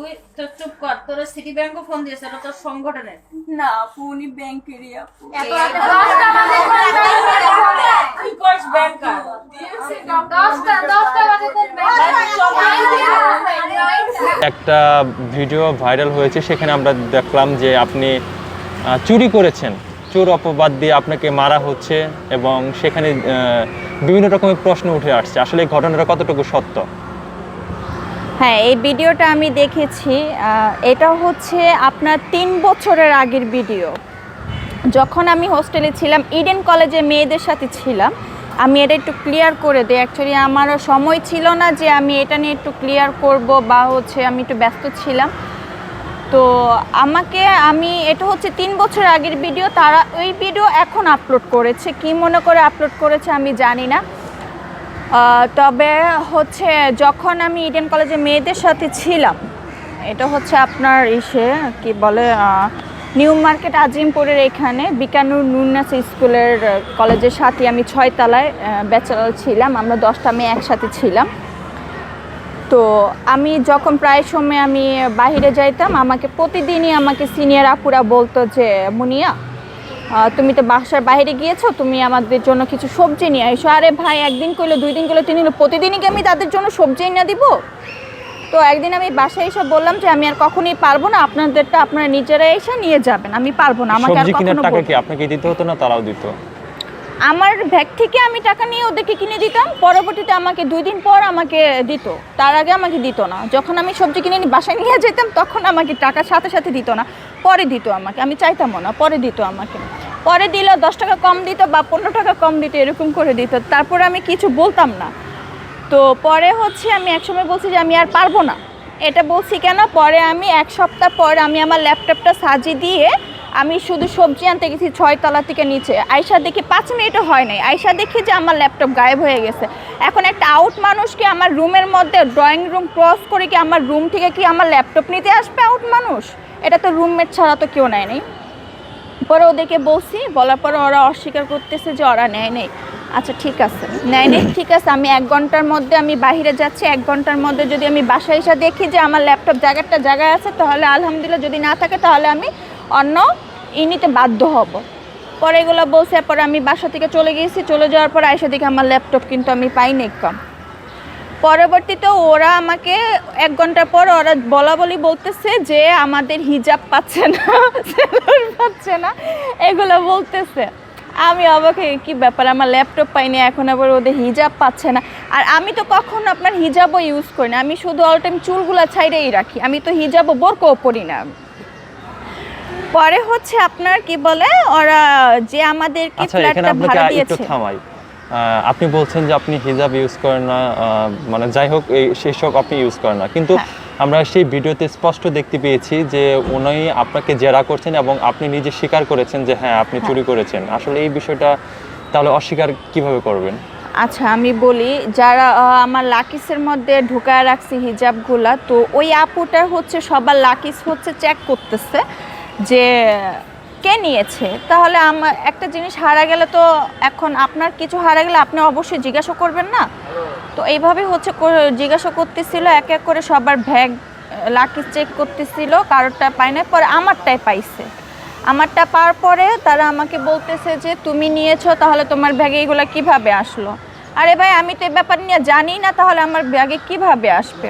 তুই তো চুপ কর তোর সিটি ব্যাংকও ফোন দিয়েছে এটা তোর সংগঠনের। না আপু উনি ব্যাংকেরই আপু। এত রাতে তুই করিস ব্যাংকার একটা ভিডিও ভাইরাল হয়েছে সেখানে আমরা দেখলাম যে আপনি চুরি করেছেন। চোর অপবাদ দিয়ে আপনাকে মারা হচ্ছে এবং সেখানে বিভিন্ন রকমের প্রশ্ন উঠে আসছে। আসলে ঘটনাটা কতটুকু সত্য? হ্যাঁ এই ভিডিওটা আমি দেখেছি এটা হচ্ছে আপনার তিন বছরের আগের ভিডিও। যখন আমি হোস্টেলে ছিলাম ইডেন কলেজে মেয়েদের সাথে ছিলাম, আমি এটা একটু ক্লিয়ার করে দিই। অ্যাকচুয়ালি আমারও সময় ছিল না যে আমি এটা নিয়ে একটু ক্লিয়ার করব বা হচ্ছে আমি একটু ব্যস্ত ছিলাম। তো আমাকে, আমি, এটা হচ্ছে তিন বছর আগের ভিডিও, তারা ওই ভিডিও এখন আপলোড করেছে। কি মনে করে আপলোড করেছে আমি জানি না। তবে হচ্ছে যখন আমি ইডেন কলেজে মেয়েদের সাথে ছিলাম, এটা হচ্ছে আপনার ইসে, কি বলে নিউ মার্কেট আজিমপুরের এখানে বিকানুর নুন্নাস স্কুলের কলেজের সাথে আমি ছয়তলায় ব্যাচেলার ছিলাম, আমরা দশটা মেয়ে একসাথে ছিলাম। তো আমি যখন প্রায় সময় আমি বাইরে যাইতাম, আমাকে প্রতিদিনই আমাকে সিনিয়র আপুরা বলতো যে, মুনিয়া তুমি তো বাসার বাইরে গিয়েছো তুমি আমাদের জন্য কিছু সবজি নিয়ে আসো আরে ভাই একদিন করল দুই দিন করল তিন দিন প্রতিদিনই কি আমি তাদের জন্য সবজি এনে দিব? তো একদিন আমি বাসায় এসে বললাম যে আমি আর কখনোই পারব না আপনাদেরটা আপনারা নিজেরা এসে নিয়ে যাবেন আমি পারব না আমাকে আর কখনো টাকা কি আপনাকে দিতে হতো না তারাও দিত? আমার ব্যাগ থেকে আমি টাকা নিয়ে ওদেরকে কিনে দিতাম, পরবর্তীতে আমাকে দুই দিন পর আমাকে দিত। তার আগে আমাকে দিত না। যখন আমি সবজি কিনে বাসায় নিয়ে যেতাম, তখন আমাকে টাকা সাথে সাথে দিত না। পরে দিত আমাকে। আমি চাইতামও না, পরে দিত আমাকে। পরে দিল, দশ টাকা কম দিত বা পনেরো টাকা কম দিত, এরকম করে দিত। তারপরে আমি কিছু বলতাম না। তো পরে হচ্ছে আমি একসময় বলছি যে, আমি আর পারব না। এটা বলছি কেন? পরে আমি এক সপ্তাহ পর আমি আমার ল্যাপটপটা সাজিয়ে দিয়ে আমি শুধু সবজি আনতে গেছি ছয়তলা থেকে নিচে। আয়সা দেখি পাঁচ মিনিটও হয় নাই। আয়সা দেখি যে আমার ল্যাপটপ গায়েব হয়ে গেছে। এখন একটা আউট মানুষকে আমার রুমের মধ্যে ড্রয়িং রুম ক্রস করে কি আমার রুম থেকে কি আমার ল্যাপটপ নিতে আসবে আউট মানুষ? এটা তো রুমমেট ছাড়া তো কেউ নেয় নেই। পরে ওদেরকে বলছি, বলার পরে ওরা অস্বীকার করতেছে যে ওরা নেয় নেই। আচ্ছা ঠিক আছে। নেয় নেই, ঠিক আছে। আমি এক ঘণ্টার মধ্যে আমি বাইরে যাচ্ছি, এক ঘণ্টার মধ্যে যদি আমি বাসায় এসে দেখি যে আমার ল্যাপটপ জায়গাটা জায়গায় আছে, তাহলে আলহামদুলিল্লাহ যদি না থাকে, তাহলে আমি অন্য ই নিতে বাধ্য হব। পরে এগুলো বলছে, পরে আমি বাসা থেকে চলে গিয়েছি, চলে যাওয়ার পর আইসা দেখি আমার ল্যাপটপ কিন্তু আমি পাইনি কম। পরবর্তীতে ওরা আমাকে এক ঘণ্টা পর ওরা বলা বলি বলতেছে যে আমাদের হিজাব পাচ্ছে না পাচ্ছে না, এগুলো বলতেছে। আমি অবাক কি ব্যাপার, আমার ল্যাপটপ পাইনি, এখন আবার ওদের হিজাব পাচ্ছে না। আর আমি তো কখনো আপনার হিজাবও ইউজ করি না, আমি শুধু অল টাইম চুলগুলো ছাইড়েই রাখি, আমি তো হিজাবও বোরকও পরি না। পরে হচ্ছে আপনার কি বলে ওরা যে আমাদেরকে আচ্ছা এখানে ফ্ল্যাটটা ভাড়া একটু দিয়েছে। থামাই। আপনি বলছেন যে আপনি হিজাব ইউজ করেন না মানে যাই হোক এই সেই সব আপনি ইউজ করেন না। কিন্তু হ্যাঁ। আমরা সেই ভিডিওতে স্পষ্ট দেখতে পেয়েছি যে উনি আপনাকে জেরা করছেন এবং আপনি নিজে স্বীকার করেছেন যে হ্যাঁ আপনি চুরি করেছেন। আসলে এই বিষয়টা তাহলে অস্বীকার কীভাবে করবেন? আচ্ছা আমি বলি যারা আমার লাকিসের মধ্যে ঢুকায় রাখছি হিজাবগুলা তো ওই আপুটা হচ্ছে সবার লাকিস হচ্ছে চেক করতেছে। যে কে নিয়েছে? তাহলে আমার একটা জিনিস হারা গেলে তো এখন আপনার কিছু হারা গেলে আপনি অবশ্যই জিজ্ঞাসা করবেন না? তো এইভাবে হচ্ছে জিজ্ঞাসা করতেছিল, এক এক করে সবার ভ্যাগ লাকিস চেক করতেছিল, কারোরটা পায় না পরে আমারটাই পাইছে। আমারটা পাওয়ার পরে তারা আমাকে বলতেছে যে, তুমি নিয়েছো, তাহলে তোমার ব্যাগে এগুলো কীভাবে আসলো? আরে ভাই, আমি তো এ ব্যাপার নিয়ে জানি না, তাহলে আমার ব্যাগে কীভাবে আসবে?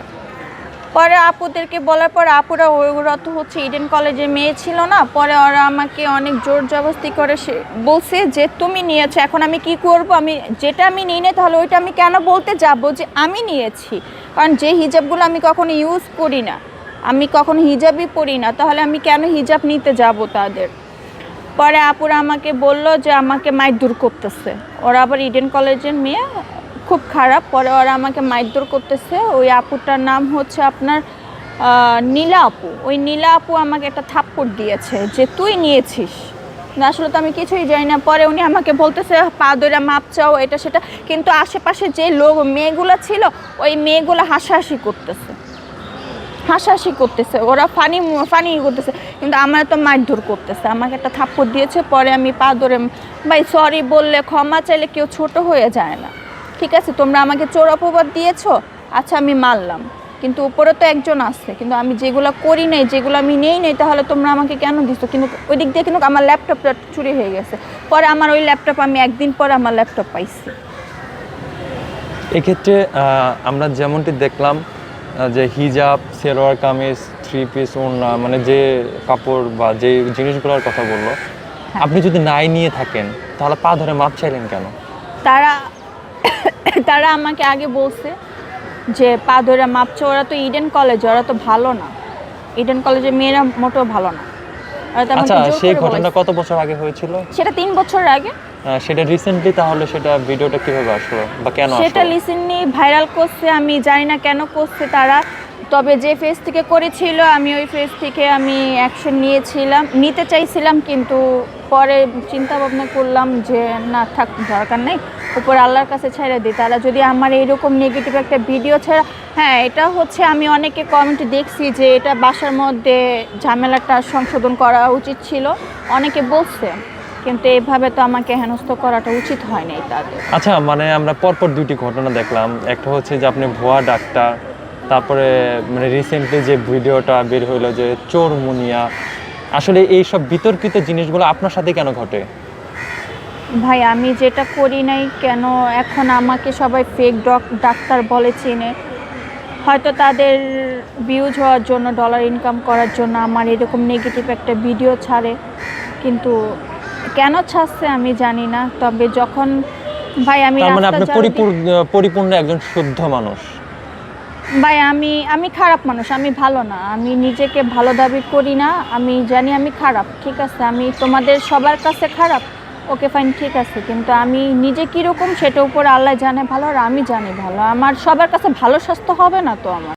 পরে আপুদেরকে বলার পর আপুরা ওরা তো হচ্ছে ইডেন কলেজের মেয়ে ছিল না, পরে ওরা আমাকে অনেক জোর জবস্তি করে সে বলছে যে, তুমি নিয়েছো, এখন আমি কি করব? আমি যেটা আমি নিই না, তাহলে ওইটা আমি কেন বলতে যাব যে, আমি নিয়েছি। কারণ যে হিজাবগুলো আমি কখনো ইউজ করি না, আমি কখনো হিজাবই পরি না, তাহলে আমি কেন হিজাব নিতে যাব তাদের? পরে আপুরা আমাকে বলল যে, আমাকে মায়ের দূর করতেছে। ওরা আবার ইডেন কলেজের মেয়ে খুব খারাপ। পরে ওরা আমাকে মাইদুর করতেছে। ওই আপুটার নাম হচ্ছে আপনার নীলা আপু। ওই নীলা আপু আমাকে একটা থাপ্পড় দিয়েছে যে, তুই নিয়েছিস? আসলে তো আমি কিছুই জানি না। পরে উনি আমাকে বলতেছে, পা ধরে মাপ চাও, এটা, সেটা। কিন্তু আশেপাশে যে লোক, মেয়েগুলো ছিল, ওই মেয়েগুলো হাসাহাসি করতেছে। হাসাহাসি করতেছে। ওরা ফানি ফানি করতেছে। কিন্তু আমার তো মারধর করতেছে। আমাকে একটা থাপ্পড় দিয়েছে। পরে আমি পা ধরে, ভাই সরি বললে ক্ষমা চাইলে কেউ ছোট হয়ে যায় না। ঠিক আছে তোমরা আমাকে চোর অপবাদ দিয়েছ? আচ্ছা আমি মানলাম কিন্তু উপরে তো একজন আছে কিন্তু আমি যেগুলো করি নাই যেগুলো আমি নেই নাই তাহলে তোমরা আমাকে কেন দিছো? কিন্তু ওই দিক দিয়ে কিন্তু আমার ল্যাপটপটা চুরি হয়ে গেছে। পরে আমার ওই ল্যাপটপ আমি একদিন পরে আমার ল্যাপটপ পাইছি। এক্ষেত্রে আমরা যেমনটি দেখলাম যে হিজাব সেলোয়ার কামিজ থ্রি পিস ওড়না মানে যে কাপড় বা যে জিনিসগুলোর কথা বলল আপনি যদি নাই নিয়ে থাকেন তাহলে পা ধরে মাপ চাইলেন কেন? তারা তারা আমাকে আগে বলছে যে পা ধরে মাপছে ওরা তো ইডেন কলেজ ওরা তো ভালো না। ইডেন কলেজের মেয়েরা মোটেও ভালো না। আচ্ছা সেই ঘটনা কত বছর আগে হয়েছিল? সেটা তিন বছর আগে। সেটা রিসেন্টলি তাহলে সেটা ভিডিওটা কীভাবে আসলো বা কেন সেটা লিসেনলি ভাইরাল করছে আমি জানি না কেন করছে তারা। তবে যে ফেস থেকে করেছিল আমি ওই ফেস থেকে আমি অ্যাকশন নিয়েছিলাম নিতে চাইছিলাম কিন্তু পরে চিন্তা ভাবনা করলাম যে না থাক দরকার নেই। উপর আল্লাহর কাছে ছেড়ে দিই। তারা যদি আমার এইরকম নেগেটিভ একটা ভিডিও ছাড়া হ্যাঁ এটা হচ্ছে আমি অনেকে কমেন্ট দেখছি যে এটা বাসার মধ্যে ঝামেলাটা সংশোধন করা উচিত ছিল। অনেকে বলছে, কিন্তু এভাবে তো আমাকে হেনস্থ করাটা উচিত হয়নি তাদের। আচ্ছা মানে আমরা পরপর দুটি ঘটনা দেখলাম। একটা হচ্ছে যে আপনি ভুয়া ডাক্তার তারপরে মানে রিসেন্টলি যে ভিডিওটা বের হইল যে চোর মুনিয়া। আসলে এই সব বিতর্কিত জিনিসগুলো আপনার সাথে কেন ঘটে? ভাই আমি যেটা করি নাই কেন? এখন আমাকে সবাই ফেক ডক ডাক্তার বলে চিনে। হয়তো তাদের ভিউজ হওয়ার জন্য ডলার ইনকাম করার জন্য আমার এরকম নেগেটিভ একটা ভিডিও ছাড়ে। কিন্তু কেন ছাড়ছে আমি জানি না। তবে যখন ভাই আমি মানে আপনি পরিপূর্ণ পরিপূর্ণ একজন শুদ্ধ মানুষ। ভাই আমি আমি খারাপ মানুষ আমি ভালো না। আমি নিজেকে ভালো দাবি করি না আমি জানি আমি খারাপ ঠিক আছে? আমি তোমাদের সবার কাছে খারাপ। ওকে ফাইন ঠিক আছে, কিন্তু আমি নিজে কীরকম সেটা উপর আল্লাহ জানে ভালো আর আমি জানি ভালো। আমার সবার কাছে ভালো স্বাস্থ্য হবে না তো আমার।